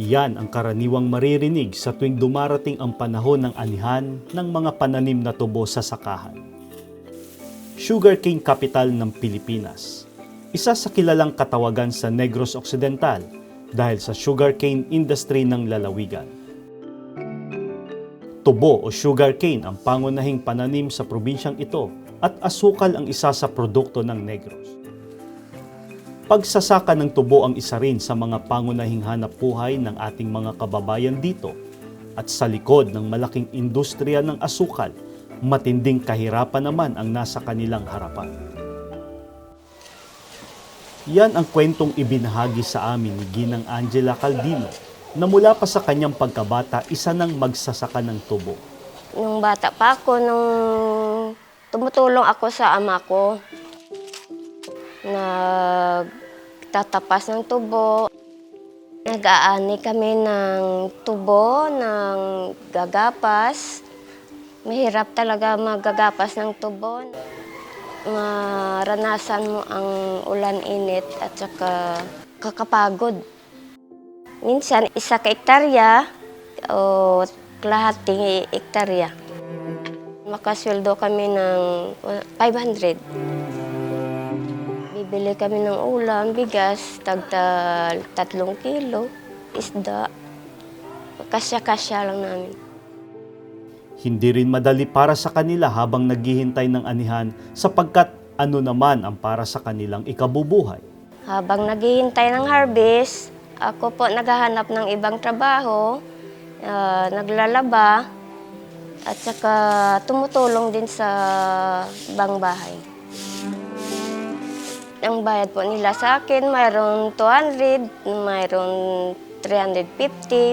Yan ang karaniwang maririnig sa tuwing dumarating ang panahon ng anihan ng mga pananim na tubo sa sakahan. Sugarcane capital ng Pilipinas. Isa sa kilalang katawagan sa Negros Occidental dahil sa sugarcane industry ng lalawigan. Tubo o sugarcane ang pangunahing pananim sa probinsyang ito at asukal ang isa sa produkto ng Negros. Pagsasaka ng tubo ang isa rin sa mga pangunahing hanap buhay ng ating mga kababayan dito at sa likod ng malaking industriya ng asukal, matinding kahirapan naman ang nasa kanilang harapan. Yan ang kwentong ibinahagi sa amin ni Ginang Angela Caldino na mula pa sa kanyang pagkabata isa ng magsasaka ng tubo. Nung bata pa ako, nung tumutulong ako sa ama ko, nagtatapas ng tubo, nag-aani kami ng tubo, ng gagapas. Mahirap talaga maggagapas ng tubo. Maranasan mo ang ulan-init at saka kakapagod. Minsan, isa ka ektarya o kalahating ektarya. Makasweldo kami ng 500. Bibili kami ng ulam, bigas, tagta tatlong kilo, isda. Kasya-kasya lang namin. Hindi rin madali para sa kanila habang naghihintay ng anihan sapagkat ano naman ang para sa kanilang ikabubuhay. Habang naghihintay ng harvest, ako po naghahanap ng ibang trabaho, ah, naglalaba, at saka tumutulong din sa ibang bahay. Ang bayad po nila sa akin, mayroon 200, mayroon 350.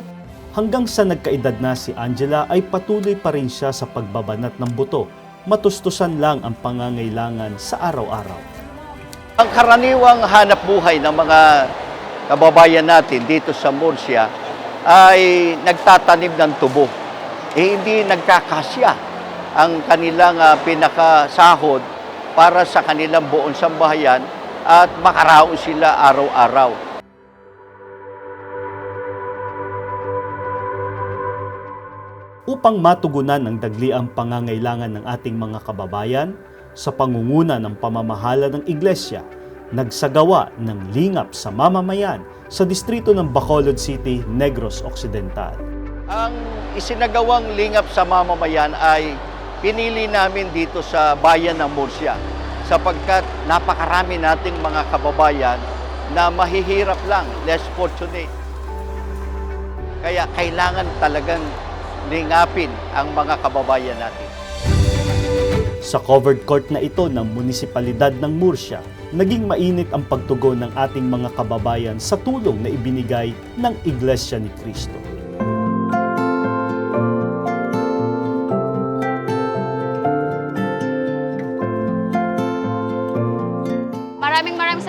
Hanggang sa nagkaedad na si Angela ay patuloy pa rin siya sa pagbabanat ng buto. Matustusan lang ang pangangailangan sa araw-araw. Ang karaniwang hanap buhay ng mga kababayan natin dito sa Murcia ay nagtatanim ng tubo. Eh, hindi nagkakasya ang kanilang ah, pinakasahod para sa kanilang buong sambahayan at makaraon sila araw-araw. Upang matugunan ng dagli ang pangangailangan ng ating mga kababayan, sa pangunguna ng pamamahala ng iglesia, nagsagawa ng lingap sa mamamayan sa distrito ng Bacolod City, Negros Occidental. Ang isinagawang lingap sa mamamayan ay pinili namin dito sa bayan ng Murcia sapagkat napakarami nating mga kababayan na mahihirap lang, less fortunate. Kaya kailangan talagang lingapin ang mga kababayan natin. Sa covered court na ito ng munisipalidad ng Murcia, naging mainit ang pagtugon ng ating mga kababayan sa tulong na ibinigay ng Iglesia ni Cristo.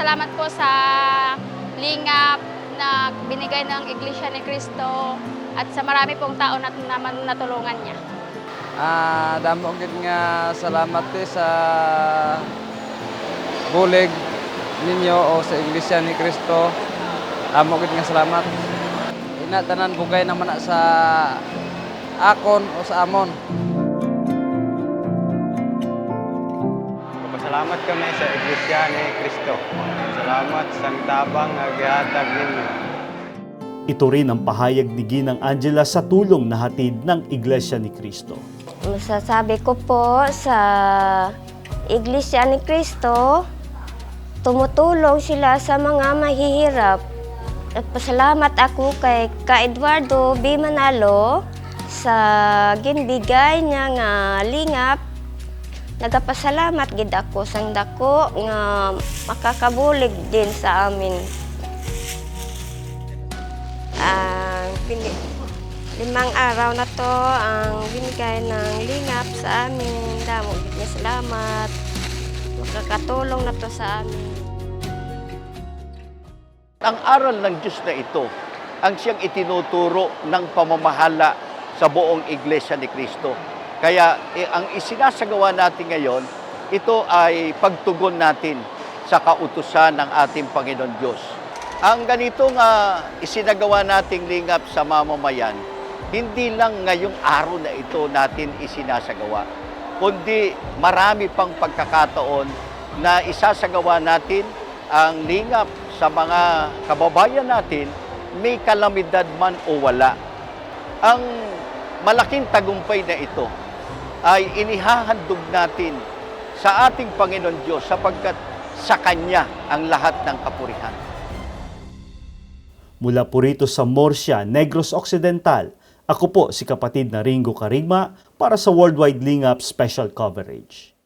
Salamat po sa lingap na binigay ng Iglesia ni Cristo at sa marami pong tao na naman natulungan niya. Ah, damo gid nga salamat ti sa bulig ninyo o sa Iglesia ni Cristo. Damo gid nga salamat. Ina tanan bugay naman na sa akon o sa amon. Pasalamat kami sa Iglesia ni Cristo. Salamat sa tabang nga gihatag ninyo. Ito rin ang pahayag ni Ginang Angela sa tulong na hatid ng Iglesia ni Cristo. Masasabi ko po sa Iglesia ni Cristo, tumutulong sila sa mga mahihirap. At pasalamat ako kay Ka Eduardo B. Manalo sa ginbigay niya nga lingap. Nagapasalamat gid ako sang dako nga makakabulig din sa amin. Ah, bini- limang araw na to ang binigay ng lingap sa amin. Damo gid nga salamat. Makakatulong na to sa amin. Ang aral ng Diyos na ito, ang siyang itinuturo ng pamamahala sa buong Iglesia ni Cristo. Kaya eh, ang isinasagawa natin ngayon, ito ay pagtugon natin sa kautusan ng ating Panginoon Diyos. Ang ganitong ah, isinagawa nating lingap sa mamamayan, hindi lang ngayong araw na ito natin isinasagawa, kundi marami pang pagkakataon na isasagawa natin ang lingap sa mga kababayan natin, may kalamidad man o wala. Ang malaking tagumpay na ito ay inihahandog natin sa ating Panginoon Diyos sapagkat sa Kanya ang lahat ng kapurihan. Mula po rito sa Morsia, Negros Occidental, ako po si kapatid na Ringo Karigma para sa Worldwide Lingap Special Coverage.